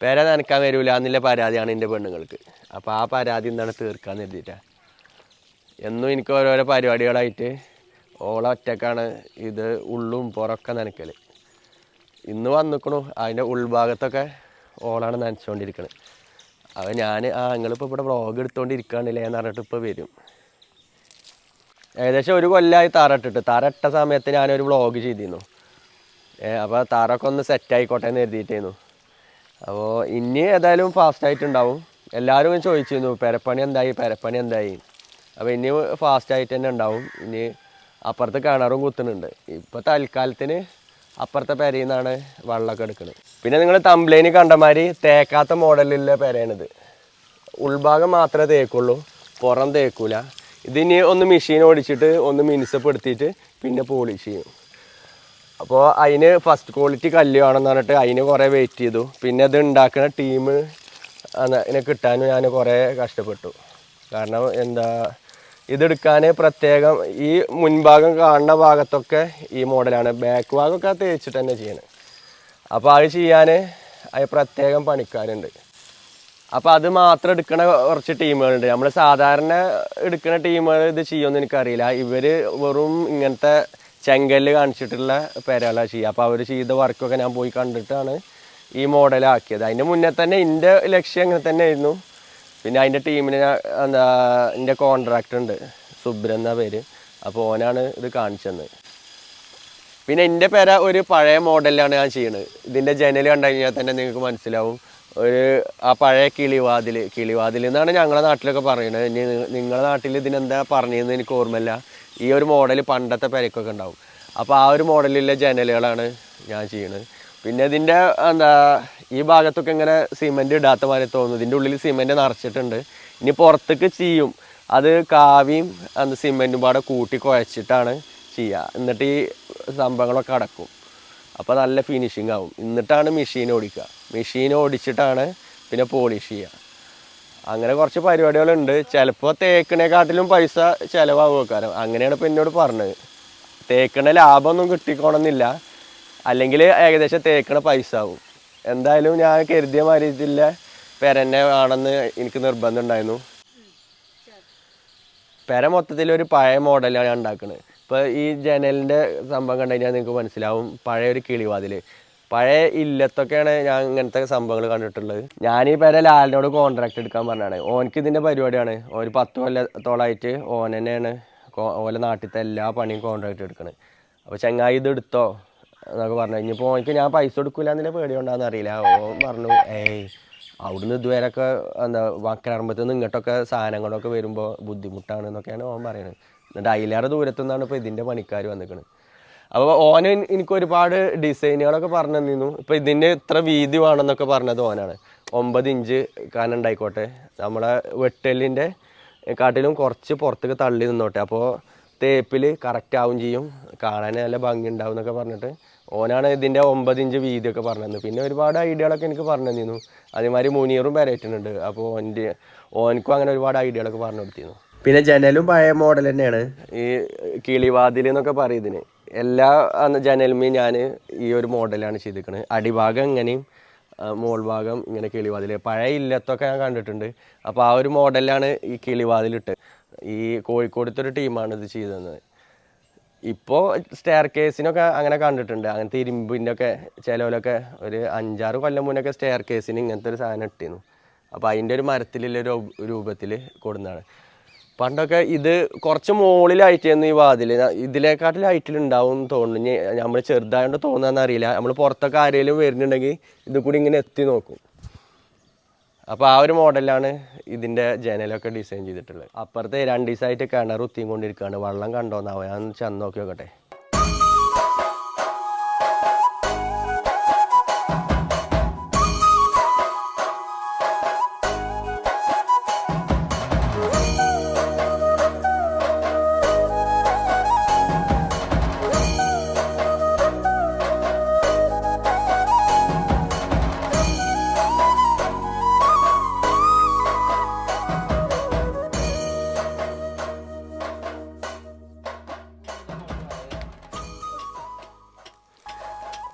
പെര നനക്കാൻ വരൂല എന്നുള്ള പരാതിയാണ് എന്റെ പെണ്ണുങ്ങൾക്ക്. അപ്പോൾ ആ പരാതി എന്താണ് തീർക്കാൻ കരുതിയിട്ടാണ് എന്നും എനിക്ക് ഓരോരോ പരിപാടികളായിട്ട് ഓള ഒറ്റക്കാണ് ഇത് ഉള്ളും പുറമൊക്കെ നനക്കൽ ഇന്ന് വന്നിക്കണു അതിന്റെ ഉൾഭാഗത്തൊക്കെ ഓളാണ് നനച്ചുകൊണ്ടിരിക്കണത് അപ്പോൾ ഞാൻ ആ നിങ്ങളിപ്പോൾ ഇവിടെ വ്ളോഗ് എടുത്തുകൊണ്ടിരിക്കുകയാണല്ലേ എന്ന് പറഞ്ഞിട്ട് ഇപ്പോൾ വരും. ഏകദേശം ഒരു കൊല്ലമായി തറട്ടിട്ട് ഇട്ടിട്ട് തറ ഇട്ട സമയത്ത് ഞാനൊരു വ്ളോഗ് ചെയ്തിരുന്നു. അപ്പോൾ തറൊക്കെ ഒന്ന് സെറ്റ് ആയിക്കോട്ടെ എന്ന് കരുതിയിട്ടായിരുന്നു അപ്പോൾ ഇനി ഏതായാലും ഫാസ്റ്റ് ആയിട്ടുണ്ടാവും. എല്ലാവരും ചോദിച്ചിരുന്നു പെരപ്പണി എന്തായി പെരപ്പണി എന്തായി? അപ്പോൾ ഇനി ഫാസ്റ്റ് ആയിട്ട് തന്നെ ഉണ്ടാവും. ഇനി അപ്പുറത്ത് കിണറും കുത്തുന്നുണ്ട്. ഇപ്പോൾ തൽക്കാലത്തിന് അപ്പുറത്തെ പെരയിൽ നിന്നാണ് വെള്ളമൊക്കെ എടുക്കുന്നത് പിന്നെ നിങ്ങൾ തമ്പ്ലേന് കണ്ടമാതിരി തേക്കാത്ത മോഡലിലെ പെരയാണിത്. ഉൾഭാഗം മാത്രമേ തേക്കുള്ളൂ പുറം തേക്കൂല. ഇതിനി ഒന്ന് മെഷീൻ ഓടിച്ചിട്ട് ഒന്ന് മിനുസപ്പെടുത്തിയിട്ട് പിന്നെ പോളിഷ് ചെയ്യും. അപ്പോൾ അതിന് ഫസ്റ്റ് ക്വാളിറ്റി കല്ല് വേണമെന്ന് പറഞ്ഞിട്ട് അതിന് കുറേ വെയിറ്റ് ചെയ്തു. പിന്നെ അത് ഉണ്ടാക്കുന്ന ടീം അതിനെ കിട്ടാനും ഞാൻ കുറേ കഷ്ടപ്പെട്ടു. കാരണം എന്താ ഇതെടുക്കാൻ പ്രത്യേകം ഈ മുൻഭാഗം കാണുന്ന ഭാഗത്തൊക്കെ ഈ മോഡലാണ്. ബാക്ക് ഭാഗമൊക്കെ തേച്ചിട്ട് തന്നെ ചെയ്യണം. അപ്പോൾ അത് ചെയ്യാൻ അത് പ്രത്യേകം പണിക്കാരുണ്ട്. അപ്പോൾ അത് മാത്രം എടുക്കുന്ന കുറച്ച് ടീമുകളുണ്ട്. നമ്മൾ സാധാരണ എടുക്കുന്ന ടീമുകൾ ഇത് ചെയ്യുമെന്ന് എനിക്കറിയില്ല. ഇവർ വെറും ഇങ്ങനത്തെ ചെങ്കല്ല് കാണിച്ചിട്ടുള്ള പെരകളാണ് ചെയ്യുക അപ്പോൾ അവർ ചെയ്ത വർക്കൊക്കെ ഞാൻ പോയി കണ്ടിട്ടാണ് ഈ മോഡൽ ആക്കിയത്. അതിന്റെ മുന്നേ തന്നെ എന്റെ ലക്ഷ്യം അങ്ങനെ തന്നെ ആയിരുന്നു പിന്നെ അതിന്റെ ടീമിന് എന്താ എന്റെ കോൺട്രാക്ടർ ഉണ്ട്. സുബ്ര എന്ന പേര്. അപ്പോൾ ഓനാണ് ഇത് കാണിച്ചത് പിന്നെ എന്റെ പേര ഒരു പഴയ മോഡലിലാണ് ഞാൻ ചെയ്യുന്നത് ഇതിന്റെ ജനൽ കണ്ടു കഴിഞ്ഞാൽ തന്നെ നിങ്ങൾക്ക് മനസ്സിലാവും. ഒരു ആ പഴയ കിളിവാതിൽ കിളിവാതിൽ എന്നാണ് ഞങ്ങളുടെ നാട്ടിലൊക്കെ പറയുന്നത്. ഇനി നിങ്ങളുടെ നാട്ടിൽ ഇതിനെന്താ പറഞ്ഞതെന്ന് എനിക്ക് ഓർമ്മയില്ല. ഈ ഒരു മോഡൽ പണ്ടത്തെ പെരക്കൊക്കെ ഉണ്ടാവും. അപ്പോൾ ആ ഒരു മോഡലിലെ ജനലുകളാണ് ഞാൻ ചെയ്യുന്നത് പിന്നെ ഇതിന്റെ എന്താ ഈ ഭാഗത്തൊക്കെ ഇങ്ങനെ സിമെന്റ് ഇടാത്ത മാതിരി തോന്നുന്നു. ഇതിന്റെ ഉള്ളിൽ സിമെന്റ് നിറച്ചിട്ടുണ്ട്. ഇനി പുറത്തേക്ക് ചെയ്യും. അത് കാവിയും അന്ന് സിമെന്റും പാടെ കൂട്ടി കുഴച്ചിട്ടാണ് ചെയ്യുക എന്നിട്ട് ഈ സംഭവങ്ങളൊക്കെ അടക്കും. അപ്പോൾ നല്ല ഫിനിഷിംഗ് ആവും. എന്നിട്ടാണ് മെഷീൻ ഓടിക്കുക. മെഷീൻ ഓടിച്ചിട്ടാണ് പിന്നെ പോളിഷ് ചെയ്യുക അങ്ങനെ കുറച്ച് പരിപാടികളുണ്ട്. ചിലപ്പോൾ തേക്കണേക്കാട്ടിലും പൈസ ചിലവാകും. കാരണം അങ്ങനെയാണ് ഇപ്പോൾ എന്നോട് പറഞ്ഞത്. തേക്കണ ലാഭമൊന്നും കിട്ടിക്കോണമെന്നില്ല അല്ലെങ്കിൽ ഏകദേശം തേക്കണ പൈസ ആവും. എന്തായാലും ഞാൻ കരുതിയ മാതിരിയില്ല പെരന്നെ ആണെന്ന് എനിക്ക് നിർബന്ധം ഉണ്ടായിരുന്നു. പെര മൊത്തത്തിൽ ഒരു പഴയ മോഡലാണ് ഉണ്ടാക്കുന്നത് ഇപ്പോൾ ഈ ജനലിന്റെ സംഭവം കണ്ടു കഴിഞ്ഞാൽ നിങ്ങൾക്ക് മനസ്സിലാവും. പഴയ ഒരു കിളിവാതിൽ പഴയ ഇല്ലത്തൊക്കെയാണ് ഞാൻ ഇങ്ങനത്തെ സംഭവങ്ങൾ കണ്ടിട്ടുള്ളത്. ഞാൻ ഈ പെര ലാലിനോട് കോൺട്രാക്ട് എടുക്കാൻ പറഞ്ഞാണ് ഓനക്ക് ഇതിന്റെ പരിപാടിയാണ്. ഒരു പത്ത് കൊല്ലത്തോളമായിട്ട് ഓൻ തന്നെയാണ് ഓലെ നാട്ടിലത്തെ എല്ലാ പണിയും കോൺട്രാക്ട് എടുക്കണത് അപ്പോൾ ചങ്ങായി ഇത് എടുത്തോ? എന്നൊക്കെ പറഞ്ഞു. ഇനിയിപ്പോൾ ഓനക്ക് ഞാൻ പൈസ കൊടുക്കില്ല എന്നുള്ള പേടി കൊണ്ടാന്ന് അറിയില്ല. ഓൻ പറഞ്ഞു ഏയ് അവിടുന്ന് ഇതുവരെയൊക്കെ എന്താ വക്കരമ്പത്ത് നിന്ന് ഇങ്ങോട്ടൊക്കെ സാധനങ്ങളൊക്കെ വരുമ്പോൾ ബുദ്ധിമുട്ടാണ് എന്നൊക്കെയാണ് ഓൻ പറയുന്നത് എന്നിട്ട് അതിലേറെ ദൂരത്തു നിന്നാണ് ഇപ്പോൾ ഇതിന്റെ പണിക്കാർ വന്നിരിക്കുന്നത് അപ്പോൾ ഓന് എനിക്ക് ഒരുപാട് ഡിസൈനുകളൊക്കെ പറഞ്ഞു തന്നിരുന്നു. ഇപ്പോൾ ഇതിന്റെ ഇത്ര വീതി വേണമെന്നൊക്കെ പറഞ്ഞത് ഓനാണ്. ഒമ്പത് ഇഞ്ച് കാനുണ്ടായിക്കോട്ടെ നമ്മളെ വെട്ടലിന്റെ കാട്ടിലും കുറച്ച് പുറത്തേക്ക് തള്ളി നിന്നോട്ടെ. അപ്പോൾ തേപ്പിൽ കറക്റ്റ് ആവും ചെയ്യും. കാണാൻ നല്ല ഭംഗി ഉണ്ടാവും എന്നൊക്കെ പറഞ്ഞിട്ട് ഓനാണ് ഇതിന്റെ ഒമ്പത് ഇഞ്ച് വീതിയൊക്കെ പറഞ്ഞു തന്നത്. പിന്നെ ഒരുപാട് ഐഡിയകളൊക്കെ എനിക്ക് പറഞ്ഞു തന്നിരുന്നു. അതേമാതിരി മുനീറും പെരേറ്റുന്നുണ്ട് അപ്പോൾ ഓന്റെ ഓനക്കും അങ്ങനെ ഒരുപാട് ഐഡിയകളൊക്കെ പറഞ്ഞു കൊടുത്തിരുന്നു. പിന്നെ ജനലും പഴയ മോഡൽ തന്നെയാണ്. ഈ കിളിവാതിൽ എന്നൊക്കെ പറയും ഇതിന്. എല്ലാ ജനലുമേ ഞാൻ ഈ ഒരു മോഡലാണ് ചെയ്തിരിക്കുന്നത് അടിഭാഗം ഇങ്ങനെയും മോൾ ഭാഗം ഇങ്ങനെ കിളിവാതിൽ പഴയ ഇല്ലത്തൊക്കെ ഞാൻ കണ്ടിട്ടുണ്ട്. അപ്പോൾ ആ ഒരു മോഡലാണ് ഈ കിളിവാതിലിട്ട് ഈ കോഴിക്കോടത്തെ ഒരു ടീമാണ് ഇത് ചെയ്തു തന്നത് ഇപ്പോൾ സ്റ്റെയർ കേസിനൊക്കെ അങ്ങനെ കണ്ടിട്ടുണ്ട്. അങ്ങനത്തെ ഇരുമ്പിന്റെ ഒക്കെ ചിലവിലൊക്കെ ഒരു അഞ്ചാറ് കൊല്ലം മുന്നൊക്കെ സ്റ്റെയർ കേസിന് ഇങ്ങനത്തെ ഒരു സാധനം ഇട്ടിരുന്നു അപ്പോൾ അതിന്റെ ഒരു മരത്തിലുള്ള രൂപത്തിൽ കൊടുന്നതാണ്. പണ്ടൊക്കെ ഇത് കുറച്ച് മുകളിലായിട്ടായിരുന്നു ഈ വാതിൽ ഇതിലേക്കാട്ടിൽ ഹൈറ്റിൽ ഉണ്ടാവും എന്ന് തോന്നുന്നു നമ്മൾ ചെറുതായോണ്ട് തോന്നാന്ന് അറിയില്ല. നമ്മൾ പുറത്തൊക്കെ ആരെങ്കിലും വരുന്നുണ്ടെങ്കിൽ ഇത് കൂടി ഇങ്ങനെ എത്തി നോക്കും. അപ്പോൾ ആ ഒരു മോഡലാണ് ഇതിന്റെ ജനലൊക്കെ ഡിസൈൻ ചെയ്തിട്ടുള്ളത്. അപ്പുറത്തെ രണ്ട് ദിവസമായിട്ട് കിണർ ഉത്തിയും കൊണ്ടിരിക്കുകയാണ് വെള്ളം കണ്ടോന്നാവോ? ഞാൻ ചെന്ന് നോക്കി നോക്കട്ടെ.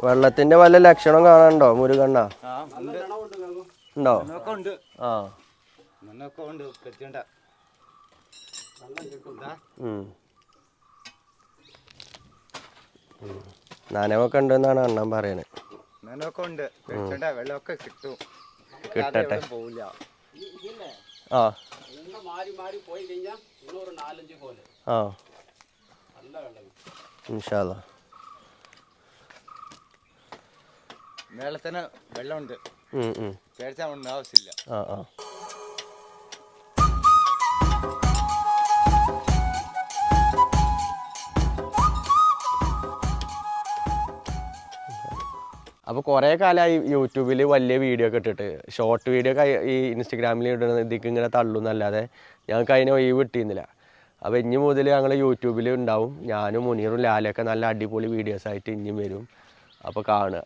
വെള്ളത്തിന്റെ വല്ല ലക്ഷണം കാണാനുണ്ടോ മുരുകണ്ണ? ഉണ്ടോ. ആ. നനവൊക്കെ ഉണ്ടെന്നാണ് അണ്ണൻ പറയണേ. ഉണ്ട് കിട്ടട്ടെ. ആ. ആ. ഇൻഷാല്ലാ മേളത്തിന് വെള്ളമുണ്ട്. പേടിച്ചാൽ ഒന്നും ആവശ്യമില്ല. ആ ആ. അപ്പോൾ കുറേ കാലമായി യൂട്യൂബിൽ വലിയ വീഡിയോ ഒക്കെ ഇട്ടിട്ട്. ഷോർട്ട് വീഡിയോ ഒക്കെ ഈ ഇൻസ്റ്റഗ്രാമിൽ ഇടുന്ന ഇതിക്ക് ഇങ്ങനെ തള്ളുന്നല്ലാതെ ഞങ്ങൾക്ക് അതിനെ ഒഴിവ് കിട്ടിയിരുന്നില്ല. അപ്പോൾ ഇനി മുതൽ ഞങ്ങൾ യൂട്യൂബിൽ ഉണ്ടാവും. ഞാനും മുനീറും ലാലൊക്കെ നല്ല അടിപൊളി വീഡിയോസ് ആയിട്ട് ഇനിയും വരും. അപ്പോൾ കാണുക.